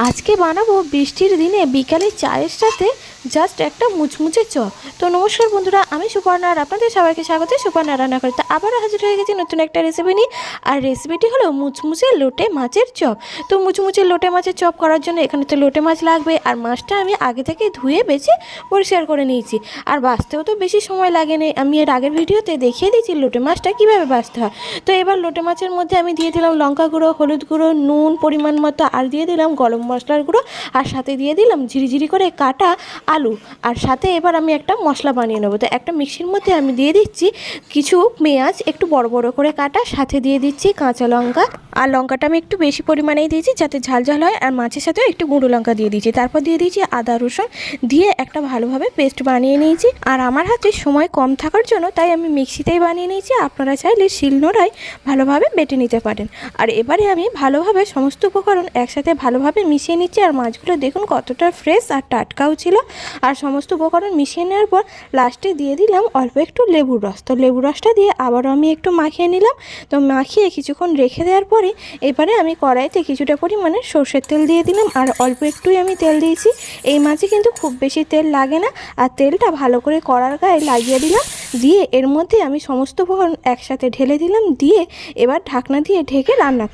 আজকে বানাবো বৃষ্টির দিনে বিকালে চায়ের সাথে জাস্ট একটা মুচমুচে চপ তো নমস্কার বন্ধুরা, আমি সুপর্ণা আর আপনাদের সবাইকে স্বাগত, সুপর্ণা রান্না করে তো আবারও হাজির হয়ে গেছি নতুন একটা রেসিপি নিয়ে। আর রেসিপিটি হলো মুচমুচে লোটে মাছের চপ। তো মুচমুচে লোটে মাছের চপ করার জন্য এখানে তো লোটে মাছ লাগবে। আর মাছটা আমি আগে থেকে ধুয়ে, বেছে, পরিষ্কার করে নিয়েছি। আর বাছতেও তো বেশি সময় লাগে লাগেনি আমি এর আগের ভিডিওতে দেখিয়ে দিয়েছি লোটে মাছটা কীভাবে বাছতে হয়। তো এবার লোটে মাছের মধ্যে আমি দিয়ে দিলাম লঙ্কা গুঁড়ো, হলুদ গুঁড়ো, নুন, পরিমাণ মতো, আর দিয়ে দিলাম গরম মশলার গুঁড়ো। আর সাথে দিয়ে দিলাম ঝিরিঝিরি করে কাটা আলু। আর সাথে এবার আমি একটা মশলা বানিয়ে নেব। তো একটা মিক্সির মধ্যে আমি দিয়ে দিচ্ছি কিছু পেঁয়াজ, একটু বড় বড় করে কাটা, সাথে দিয়ে দিচ্ছি কাঁচা লঙ্কা। আর লঙ্কাটা আমি একটু বেশি পরিমাণেই দিয়েছি যাতে ঝাল ঝাল হয়। আর মাছের সাথেও একটু গুঁড়ো লঙ্কা দিয়ে দিয়েছি। তারপর দিয়ে দিয়েছি আদা, রসুন দিয়ে একটা ভালোভাবে পেস্ট বানিয়ে নিয়েছি। আর আমার হাতে সময় কম থাকার জন্য তাই আমি মিক্সিতেই বানিয়ে নিয়েছি। আপনারা চাইলে শিলনোড়ায় ভালোভাবে বেটে নিতে পারেন। আর এবারে আমি ভালোভাবে সমস্ত উপকরণ একসাথে ভালোভাবে মিশিয়ে নিচ্ছি। আর মাছগুলো দেখুন কতটা ফ্রেশ আর টাটকাও ছিল। আর সমস্ত উপকরণ মিশিয়ে নেওয়ার পর লাস্টে দিয়ে দিলাম অল্প একটু লেবুর রস। তো লেবুর রসটা দিয়ে আবারও আমি একটু মাখিয়ে নিলাম। তো মাখিয়ে কিছুক্ষণ রেখে দেওয়ার পরে এবারে আমি কড়াইতে কিছুটা পরিমাণে সর্ষের তেল দিয়ে দিলাম। আর অল্প একটুই আমি তেল দিয়েছি। এই মাছে কিন্তু খুব বেশি তেল লাগে না। আর তেলটা ভালো করে কড়ার গায়ে লাগিয়ে দিলাম। দিয়ে এর মধ্যে আমি সমস্ত উপকরণ একসাথে ঢেলে দিলাম। দিয়ে এবার ঢাকনা দিয়ে ঢেকে রান্না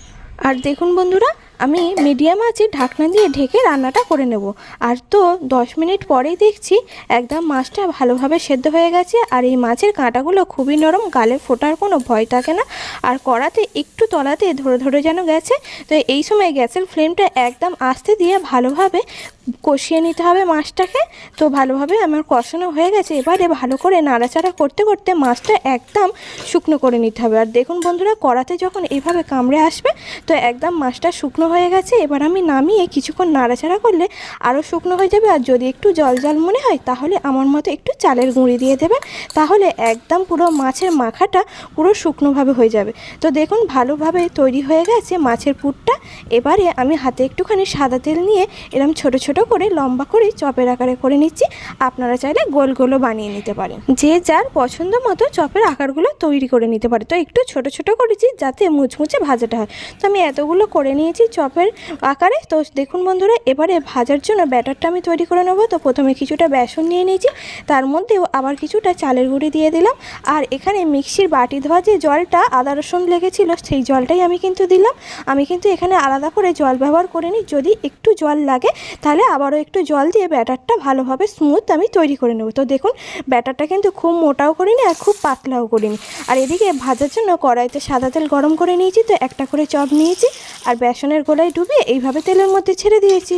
আর দেখুন বন্ধুরা আমি মিডিয়াম আছে, ঢাকনা দিয়ে ঢেকে রান্নাটা করে নেব। আর তো দশ মিনিট পরেই দেখছি একদম মাছটা ভালোভাবে সেদ্ধ হয়ে গেছে আর এই মাছের কাঁটাগুলো খুবই নরম, গালে ফোটার কোনো ভয় থাকে না। আর কড়াতে একটু তলাতে ধরে ধরে যেন গেছে। তো এই সময় গ্যাসের ফ্লেমটা একদম আস্তে দিয়ে ভালোভাবে কষিয়ে নিতে হবে মাছটাকে। তো ভালোভাবে আমার কষানো হয়ে গেছে। এবারে ভালো করে নাড়াচাড়া করতে করতে মাছটা একদম শুকনো করে নিতে হবে। আর দেখুন বন্ধুরা, কড়াতে যখন এইভাবে কামড়ে আসবে, তো একদম মাছটা শুকনো হয়ে গেছে, এবার আমি নামিয়ে কিছুক্ষণ নাড়াচাড়া করলে আরও শুকনো হয়ে যাবে। আর যদি একটু জল জল মনে হয়, তাহলে আমার মতো একটু চালের গুঁড়ি দিয়ে দেবেন তাহলে একদম পুরো মাছের মাখাটা পুরো শুকনোভাবে হয়ে যাবে। তো দেখুন, ভালোভাবে তৈরি হয়ে গেছে মাছের পুরটা। এবারে আমি হাতে একটুখানি সাদা তেল নিয়ে এরম ছোট ছোট করে লম্বা করে চপের আকারে করে নিচ্ছি। আপনারা চাইলে গোল গোলও বানিয়ে নিতে পারেন। যে যার পছন্দ মতো চপের আকারগুলো তৈরি করে নিতে পারে। তো একটু ছোট ছোট করেছি যাতে মুচমুচে ভাজাটা হয়। তো আমি এতগুলো করে নিয়েছি চপের আকারে। তো দেখুন বন্ধুরা, এবারে ভাজার জন্য ব্যাটারটা আমি তৈরি করে নেব। তো প্রথমে কিছুটা বেসন নিয়ে নিয়েছি, তার মধ্যেও আবার কিছুটা চালের গুঁড়ি দিয়ে দিলাম। আর এখানে মিক্সির বাটি ধোয়া যে জলটা, আদা রসুন লেগেছিলো, সেই জলটাই আমি কিন্তু দিলাম। আমি কিন্তু এখানে আলাদা করে জল ব্যবহার করিনি। যদি একটু জল লাগে, তাহলে আবারও একটু জল দিয়ে ব্যাটারটা ভালোভাবে স্মুথ আমি তৈরি করে নেব। তো দেখুন, ব্যাটারটা কিন্তু খুব মোটাও করিনি আর খুব পাতলাও করিনি। আর এদিকে ভাজার জন্য কড়াইতে সাদা তেল গরম করে নিয়েছি, তো একটা করে চপ নিয়েছি। আর বেসনের গোলায় ডুবে এইভাবে তেলের মধ্যে ছেড়ে দিয়েছি।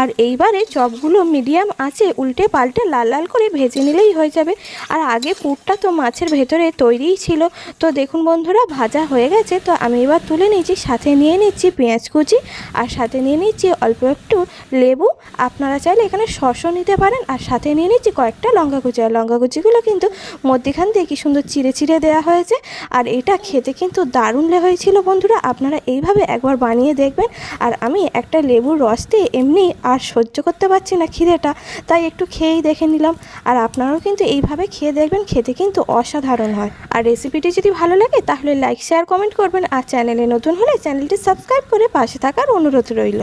আর এইবারে চপগুলো মিডিয়াম আছে, উল্টে পাল্টে লাল লাল করে ভেজে নিলেই হয়ে যাবে। আর আগে পুরটা তো মাছের ভেতরে তৈরিই ছিল। তো দেখুন বন্ধুরা, ভাজা হয়ে গেছে। তো আমি এবার তুলে নিয়েছি সাথে নিয়ে নিচ্ছি পেঁয়াজ কুচি। আর সাথে নিয়ে নিচ্ছি অল্প একটু লেবু। আপনারা চাইলে এখানে শসও নিতে পারেন। আর সাথে নিয়ে নিচ্ছি কয়েকটা লঙ্কা কুচি। আর লঙ্কা কুচিগুলো কিন্তু মধ্যেখান দিয়ে কি সুন্দর চিড়ে চিড়ে দেওয়া হয়েছে। আর এটা খেতে কিন্তু দারুণ হয়েছিল বন্ধুরা। আপনারা এইভাবে একবার বানিয়ে দেখবেন। আর আমি একটা লেবুর রস দিয়ে এমনি আর সহ্য করতে পারছি না খিদেটা, তাই একটু খেয়েই দেখে নিলাম। আর আপনারাও কিন্তু এইভাবে খেয়ে দেখবেন, খেতে কিন্তু অসাধারণ হয়। আর রেসিপিটি যদি ভালো লাগে, তাহলে লাইক শেয়ার কমেন্ট করবেন। আর চ্যানেলে নতুন হলে চ্যানেলটি সাবস্ক্রাইব করে পাশে থাকার অনুরোধ রইল।